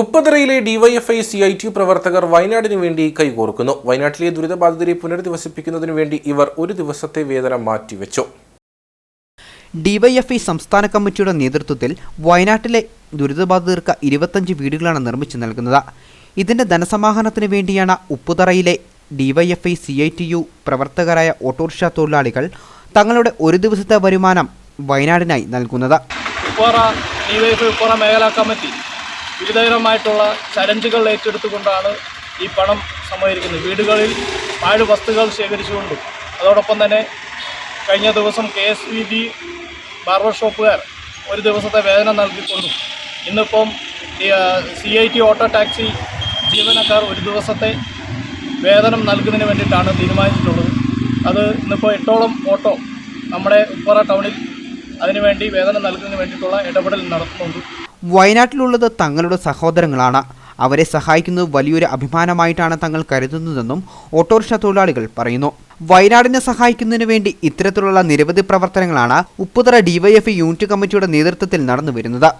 ഉപ്പതറയിലെ DYFI C I T പ്രവർത്തകർ വയനാടിനു വേണ്ടി കൈകോർക്കുന്നു. വയനാട്ടിലെ ദുരിതബാധിതരെ പുനരധിവസിപ്പിക്കുന്നതിനു വേണ്ടി ഇവർ ഒരു ദിവസത്തെ വേതനം മാറ്റിവെച്ചു. ഡിവൈഎഫ്ഐ സംസ്ഥാന കമ്മിറ്റിയുടെ നേതൃത്വത്തിൽ വയനാട്ടിലെ ദുരിതബാധിതർക്ക് ഇരുപത്തഞ്ച് വീടുകളാണ് നിർമ്മിച്ചു നൽകുന്നത്. ഇതിന്റെ ധനസമാഹരണത്തിന് വേണ്ടിയാണ് ഉപ്പുതറയിലെ DYFI C I T U പ്രവർത്തകരായ ഓട്ടോറിക്ഷ തൊഴിലാളികൾ തങ്ങളുടെ ഒരു ദിവസത്തെ വരുമാനം വയനാടിനായി നൽകുന്നത്. മേഖലാ കമ്മിറ്റി വിവിധതരമായിട്ടുള്ള ചലഞ്ചുകൾ ഏറ്റെടുത്തുകൊണ്ടാണ് ഈ പണം സമാഹരിക്കുന്നത് വീടുകളിൽ പാഴ് വസ്തുക്കൾ ശേഖരിച്ചുകൊണ്ടും. അതോടൊപ്പം തന്നെ കഴിഞ്ഞ ദിവസം K S V B barber ഷോപ്പുകാർ ഒരു ദിവസത്തെ വേതനം നൽകിക്കൊണ്ടും. ഇന്നിപ്പം C I T auto taxi ജീവനക്കാർ ഒരു ദിവസത്തെ വേതനം നൽകുന്നതിന് വേണ്ടിയിട്ടാണ് തീരുമാനിച്ചിട്ടുള്ളത്. അത് ഇന്നിപ്പോൾ എട്ടോളം ഓട്ടോ നമ്മുടെ ഉപ്പറ ടൗണിൽ അതിനുവേണ്ടി വേതനം നൽകുന്നതിന് വേണ്ടിയിട്ടുള്ള ഇടപെടൽ നടത്തുന്നുണ്ട്. വയനാട്ടിലുള്ളത് തങ്ങളുടെ സഹോദരങ്ങളാണ്. അവരെ സഹായിക്കുന്നത് വലിയൊരു അഭിമാനമായിട്ടാണ് തങ്ങൾ കരുതുന്നതെന്നും ഓട്ടോറിക്ഷ തൊഴിലാളികൾ പറയുന്നു. വയനാടിനെ സഹായിക്കുന്നതിന് വേണ്ടി ഇത്തരത്തിലുള്ള നിരവധി പ്രവർത്തനങ്ങളാണ് ഉപ്പുതറ ഡിവൈഎഫ് യൂണിറ്റ് കമ്മിറ്റിയുടെ നേതൃത്വത്തിൽ നടന്നു വരുന്നത്